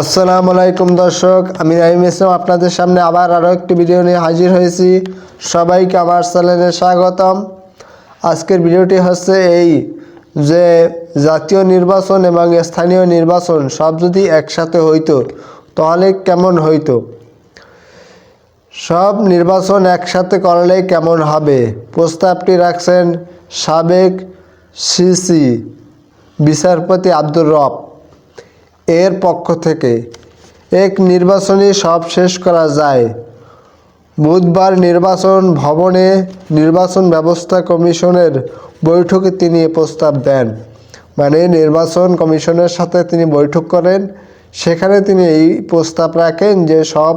আসসালামু আলাইকুম দর্শক, আমি রাহিম ইসলাম, আপনাদের সামনে আবার আরও একটি ভিডিও নিয়ে হাজির হয়েছি। সবাইকে আমার চ্যানেলে স্বাগতম। আজকের ভিডিওটি হচ্ছে এই যে জাতীয় নির্বাচন এবং স্থানীয় নির্বাচন সব যদি একসাথে হইতো, তাহলে কেমন হইতো? সব নির্বাচন একসাথে করলে কেমন হবে? প্রস্তাবটি রাখছেন সাবেক সিসি বিচারপতি আব্দুর রব। এর পক্ষ থেকে এক নির্বাচনী সব শেষ করা যায়। বুধবার নির্বাচন ভবনে নির্বাচন ব্যবস্থা কমিশনের বৈঠকে তিনি প্রস্তাব দেন। মানে নির্বাচন কমিশনের সাথে তিনি বৈঠক করেন। সেখানে তিনি এই প্রস্তাব রাখেন যে সব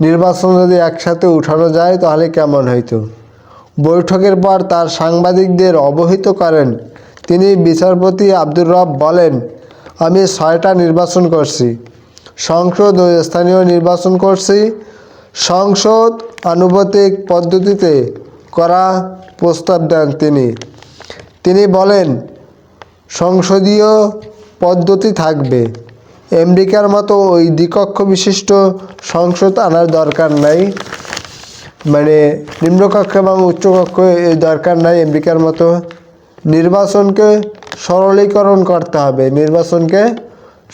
নির্বাচন যদি একসাথে উঠানো যায় তাহলে কেমন হইতো? বৈঠকের পর তার সাংবাদিকদের অবহিত করেন। তিনি বিচারপতি আব্দুর রব বলেন আমি ছয়টা নির্বাচন করছি। সংসদ ও স্থানীয় নির্বাচন করছি। সংসদ আনুপাতিক পদ্ধতিতে করা প্রস্তাব দেন তিনি। তিনি বলেন, সংসদীয় পদ্ধতি থাকবে। আমেরিকার মতো ওই দ্বিকক্ষ বিশিষ্ট সংসদ আনার দরকার নাই। মানে নিম্নকক্ষ এবং উচ্চকক্ষ এই দরকার নাই আমেরিকার মতো। নির্বাচনকে সরলীকরণ করতে হবে, নির্বাচনকে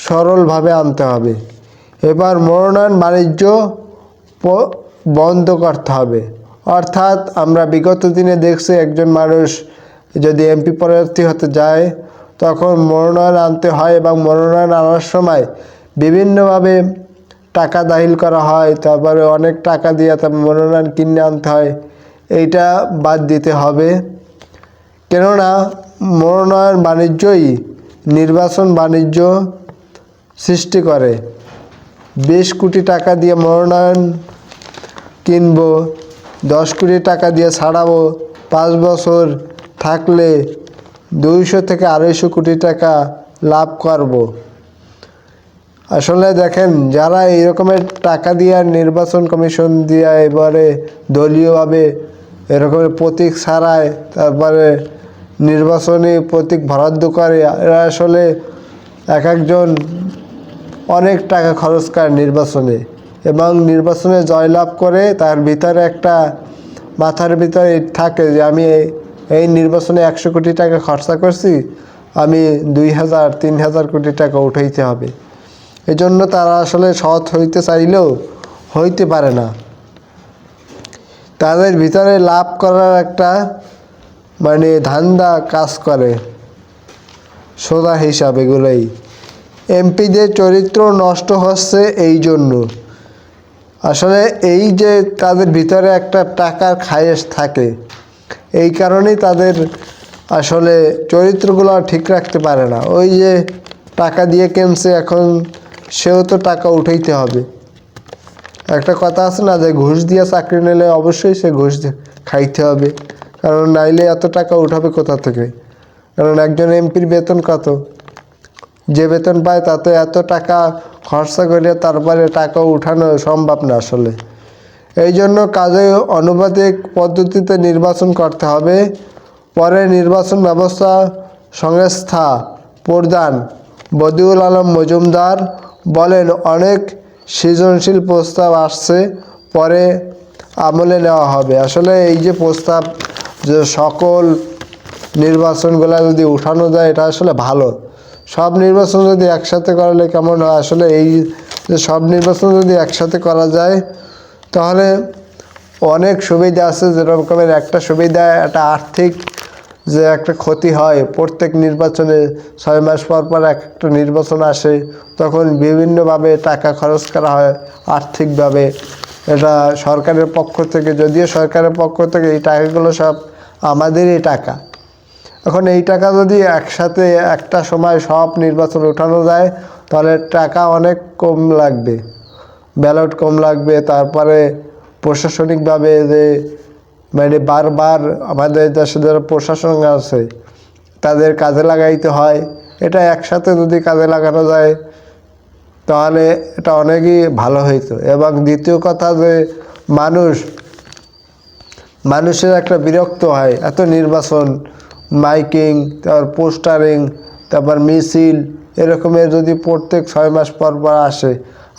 সরলভাবে আনতে হবে। এবার মনোনয়ন বাণিজ্য বন্ধ করতে হবে। অর্থাৎ আমরা বিগত দিনে দেখছি একজন মানুষ যদি এমপি প্রার্থী হতে যায়, তখন মনোনয়ন আনতে হয় এবং মনোনয়ন আনার সময় বিভিন্নভাবে টাকা দাহিল করা হয়, তারপরে অনেক টাকা দিয়ে তারপর মনোনয়ন কিনে আনতে হয়। এইটা বাদ দিতে হবে। কেননা মনোনয়ন বাণিজ্যই নির্বাচন বাণিজ্য সৃষ্টি করে। বিশ কোটি টাকা দিয়ে মনোনয়ন কিনবো, দশ কোটি টাকা দিয়ে ছাড়াবো, পাঁচ বছর থাকলে দুইশো থেকে আড়াইশো কোটি টাকা লাভ করব। আসলে দেখেন, যারা এই রকমের টাকা দিয়ে নির্বাচন কমিশন দিয়ে এবারে দলীয়ভাবে এরকমের প্রতীক ছাড়ায়, তারপরে নির্বাচনী প্রতীক বরাদ্দ করে এরা আসলে এক একজন অনেক টাকা খরচ করে নির্বাচনে এবং নির্বাচনে জয়লাভ করে তার ভিতরে একটা মাথার ভিতরে থাকে যে আমি এই- এই নির্বাচনে একশো কোটি টাকা খরচা করছি, আমি দুই হাজার, তিন হাজার কোটি টাকা উঠাইতে হবে। এজন্য তারা আসলে সৎ হইতে চাইলেও হইতে পারে না। তাদের ভিতরে লাভ করার একটা মানে ধান্দা কাজ করে। সোজা হিসাব এগুলোই। এমপিদের চরিত্র নষ্ট হচ্ছে এই জন্য। আসলে এই যে তাদের ভিতরে একটা টাকার খায়েশ থাকে, এই কারণেই তাদের আসলে চরিত্রগুলো ঠিক রাখতে পারে না। ওই যে টাকা দিয়ে কেনছে, এখন সেও তো টাকা উঠাইতে হবে। একটা কথা আছে না যে, ঘুষ দিয়ে চাকরি নিলে অবশ্যই সে ঘুষ খাইতে হবে। কারণ নাইলে এত টাকা উঠাবে কোথা থেকে? কারণ একজন এমপির বেতন কত? যে বেতন পায় তাতে এত টাকা খরচা করে তারপরে টাকা উঠানো সম্ভব না আসলে। এই জন্য কাজে অনুবাদিক পদ্ধতিতে নির্বাচন করতে হবে। পরে নির্বাচন ব্যবস্থা সংস্থা প্রধান বদিউল আলম মজুমদার বলেন, অনেক সৃজনশীল প্রস্তাব আসছে, পরে আমলে নেওয়া হবে। আসলে এই যে প্রস্তাব যে সকল নির্বাচনগুলো যদি উঠানো যায়, এটা আসলে ভালো। সব নির্বাচন যদি একসাথে করলে কেমন হয়? আসলে এই যে সব নির্বাচন যদি একসাথে করা যায়, তাহলে অনেক সুবিধা আছে। যেরকমের একটা সুবিধা, একটা আর্থিক যে একটা ক্ষতি হয়, প্রত্যেক নির্বাচনে ছয় মাস পর পর এক একটা নির্বাচন আসে, তখন বিভিন্নভাবে টাকা খরচ করা হয় আর্থিকভাবে। এটা সরকারের পক্ষ থেকে, যদিও সরকারের পক্ষ থেকে এই টাকাগুলো সব আমাদেরই টাকা। এখন এই টাকা যদি একসাথে একটা সময় সব নির্বাচন উঠানো যায়, তাহলে টাকা অনেক কম লাগবে। ব্যালট কম লাগবে, তারপরে প্রশাসনিকভাবে যে মানে বারবার আমাদের দেশে যারা প্রশাসন আছে, তাদের কাজে লাগাইতে হয়। এটা একসাথে যদি কাজে লাগানো যায়, তাহলে এটা অনেকই ভালো হইতো। এবং দ্বিতীয় কথা যে, মানুষ মানুষের একটা বিরক্ত হয়। এত নির্বাচন, মাইকিং, তারপর পোস্টারিং, তারপর মিছিল, এরকমের যদি প্রত্যেক ছয় মাস পর পর আসে,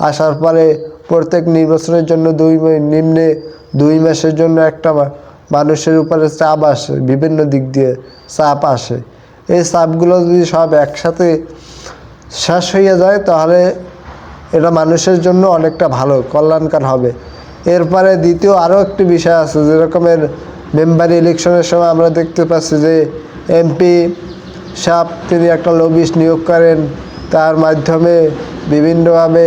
আসার পরে প্রত্যেক নির্বাচনের জন্য দুই নিম্নে দুই মাসের জন্য একটা মানুষের উপরে চাপ আসে, বিভিন্ন দিক দিয়ে চাপ আসে। এই চাপগুলো যদি সব একসাথে শেষ হয়ে যায়, তাহলে এটা মানুষের জন্য অনেকটা ভালো, কল্যাণকার হবে। এরপরে দ্বিতীয় আরও একটি বিষয় আছে যেরকমের মেম্বার ইলেকশনের সময় আমরা দেখতে পাচ্ছি যে এমপি সাপ তিনি একটা লবিস্ট নিয়োগ করেন, তার মাধ্যমে বিভিন্নভাবে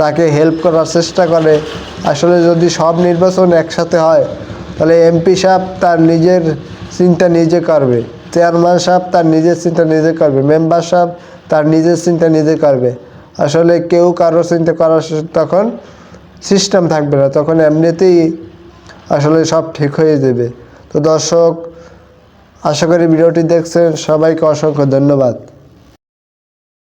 তাকে হেল্প করার চেষ্টা করে। আসলে যদি সব নির্বাচন একসাথে হয়, তাহলে এমপি সাহেব তার নিজের চিন্তা নিজে করবে, চেয়ারম্যান সাহেব তার নিজের চিন্তা নিজে করবে, মেম্বার সাহেব তার নিজের চিন্তা নিজে করবে। আসলে কেউ কারও চিন্তা করার তখন সিস্টেম থাকবে না, তখন এমনিতেই আসলে সব ঠিক হয়ে যাবে। তো দর্শক, আশা করি ভিডিওটি দেখছেন। সবাইকে অসংখ্য ধন্যবাদ।